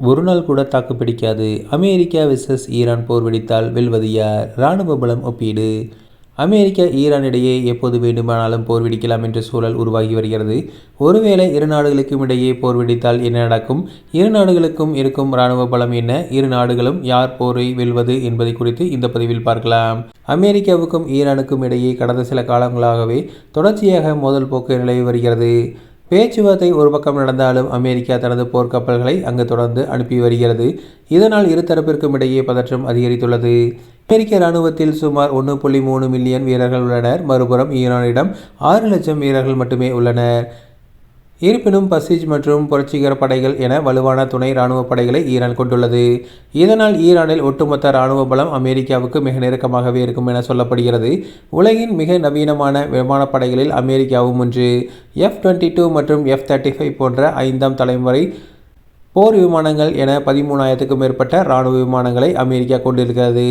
ஒரு நாள் கூட தாக்கு பிடிக்காது. அமெரிக்கா விசஸ் ஈரான் போர் வெடித்தால் வெல்வது யார்? இராணுவ பலம் ஒப்பீடு. அமெரிக்கா ஈரான் இடையே எப்போது வேண்டுமானாலும் போர் வெடிக்கலாம் என்ற சூழல் உருவாகி வருகிறது. ஒருவேளை இரு நாடுகளுக்கும் இடையே போர் வெடித்தால் என்ன நடக்கும்? இரு நாடுகளுக்கும் இருக்கும் இராணுவ பலம் என்ன? இரு நாடுகளும் யார் போரை வெல்வது என்பதை குறித்து இந்த பதிவில் பார்க்கலாம். அமெரிக்காவுக்கும் ஈரானுக்கும் இடையே கடந்த சில காலங்களாகவே தொடர்ச்சியாக மோதல் போக்கு நிலவி வருகிறது. பேச்சுவார்த்தை ஒரு பக்கம் நடந்தாலும் அமெரிக்கா தனது போர்க்கப்பல்களை அங்கு தொடர்ந்து அனுப்பி வருகிறது. இதனால் இருதரப்பிற்கும் இடையே பதற்றம் அதிகரித்துள்ளது. அமெரிக்க இராணுவத்தில் சுமார் ஒன்று புள்ளி மூணு மில்லியன் வீரர்கள் உள்ளனர். மறுபுறம் ஈரானிடம் ஆறு லட்சம் வீரர்கள் மட்டுமே உள்ளனர். இருப்பினும் பசிஜ் மற்றும் புரட்சிகர படைகள் என வலுவான துணை இராணுவ படைகளை ஈரான் கொண்டுள்ளது. இதனால் ஈரானில் ஒட்டுமொத்த இராணுவ பலம் அமெரிக்காவுக்கு மிக நெருக்கமாகவே இருக்கும் என சொல்லப்படுகிறது. உலகின் மிக நவீனமான விமானப்படைகளில் அமெரிக்காவும் ஒன்று. எஃப் டுவெண்ட்டி டூ மற்றும் எஃப் தேர்ட்டி ஃபைவ் போன்ற ஐந்தாம் தலைமுறை போர் விமானங்கள் என பதிமூணாயிரத்துக்கும் மேற்பட்ட இராணுவ விமானங்களை அமெரிக்கா கொண்டிருக்கிறது.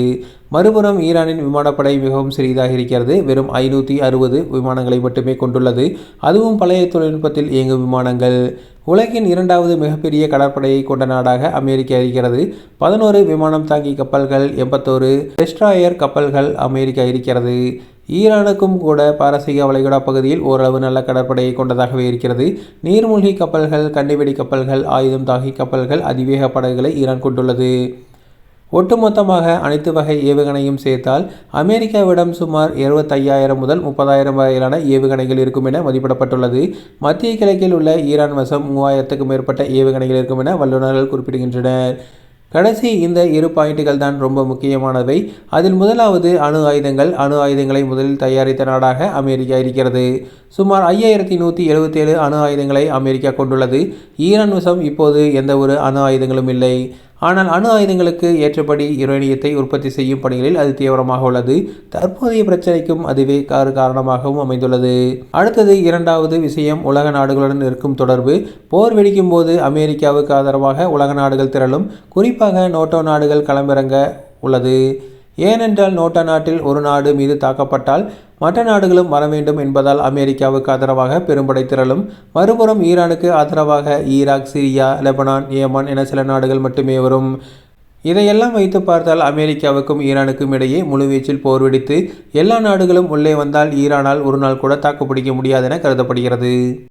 மறுபுறம் ஈரானின் விமானப்படை மிகவும் சிறியதாக இருக்கிறது. வெறும் ஐநூற்றி அறுபது விமானங்களை மட்டுமே கொண்டுள்ளது. அதுவும் பழைய தொழில்நுட்பத்தில் இயங்கும் விமானங்கள். உலகின் இரண்டாவது மிகப்பெரிய கடற்படையை கொண்ட நாடாக அமெரிக்கா இருக்கிறது. பதினோரு விமானம் தாங்கி கப்பல்கள் எண்பத்தோரு டெஸ்ட்ராயர் கப்பல்கள் அமெரிக்கா இருக்கிறது. ஈரானுக்கும் கூட பாரசீக வளைகுடா பகுதியில் ஓரளவு நல்ல கடற்படையை கொண்டதாகவே இருக்கிறது. நீர்மூழ்கி கப்பல்கள் கண்ணிவெடி கப்பல்கள் ஆயுதம் தாகி கப்பல்கள் அதிவேக படகுகளை ஈரான் கொண்டுள்ளது. ஒட்டுமொத்தமாக அனைத்து வகை ஏவுகணையும் சேர்த்தால் அமெரிக்காவிடம் சுமார் இருபத்தையாயிரம் முதல் முப்பதாயிரம் வரையிலான ஏவுகணைகள் இருக்கும் என மதிப்பிடப்பட்டுள்ளது. மத்திய கிழக்கில் உள்ள ஈரான் வசம் மூவாயிரத்துக்கும் மேற்பட்ட ஏவுகணைகள் இருக்கும் என வல்லுநர்கள் குறிப்பிடுகின்றனர். கடைசி இந்த இரு பாயிண்ட்டுகள் தான் ரொம்ப முக்கியமானவை. அதில் முதலாவது அணு ஆயுதங்கள் அணு ஆயுதங்களை முதலில் தயாரித்த நாடாக அமெரிக்கா இருக்கிறது. சுமார் ஐயாயிரத்தி நூற்றி எழுபத்தேழு அணு ஆயுதங்களை அமெரிக்கா கொண்டுள்ளது. ஈரான் வசம் இப்போது எந்த ஒரு அணு ஆயுதங்களும் இல்லை. ஆனால் அணு ஆயுதங்களுக்கு ஏற்றபடி யுரேனியத்தை உற்பத்தி செய்யும் பணிகளில் அது தீவிரமாக உள்ளது. தற்போதைய பிரச்சனைக்கும் அதுவே கார் காரணமாகவும் அமைந்துள்ளது. அடுத்தது இரண்டாவது விஷயம் உலக நாடுகளுடன் இருக்கும் தொடர்பு. போர் வெடிக்கும் போது அமெரிக்காவுக்கு ஆதரவாக உலக நாடுகள் திரளும். குறிப்பாக நோட்டோ நாடுகள் களமிறங்க உள்ளது. ஏனென்றால் நோட்டா நாட்டில் ஒரு நாடு மீது தாக்கப்பட்டால் மற்ற நாடுகளும் வர வேண்டும் என்பதால் அமெரிக்காவுக்கு ஆதரவாக பெரும்படை திரளும். மறுபுறம் ஈரானுக்கு ஆதரவாக ஈராக் சிரியா லெபனான் ஏமன் என சில நாடுகள் மட்டுமே வரும். இதையெல்லாம் வைத்து பார்த்தால் அமெரிக்காவுக்கும் ஈரானுக்கும் இடையே முழுவீச்சில் போர் வெடித்து எல்லா நாடுகளும் உள்ளே வந்தால் ஈரானால் ஒரு நாள் கூட தாக்குப்பிடிக்க முடியாதென கருதப்படுகிறது.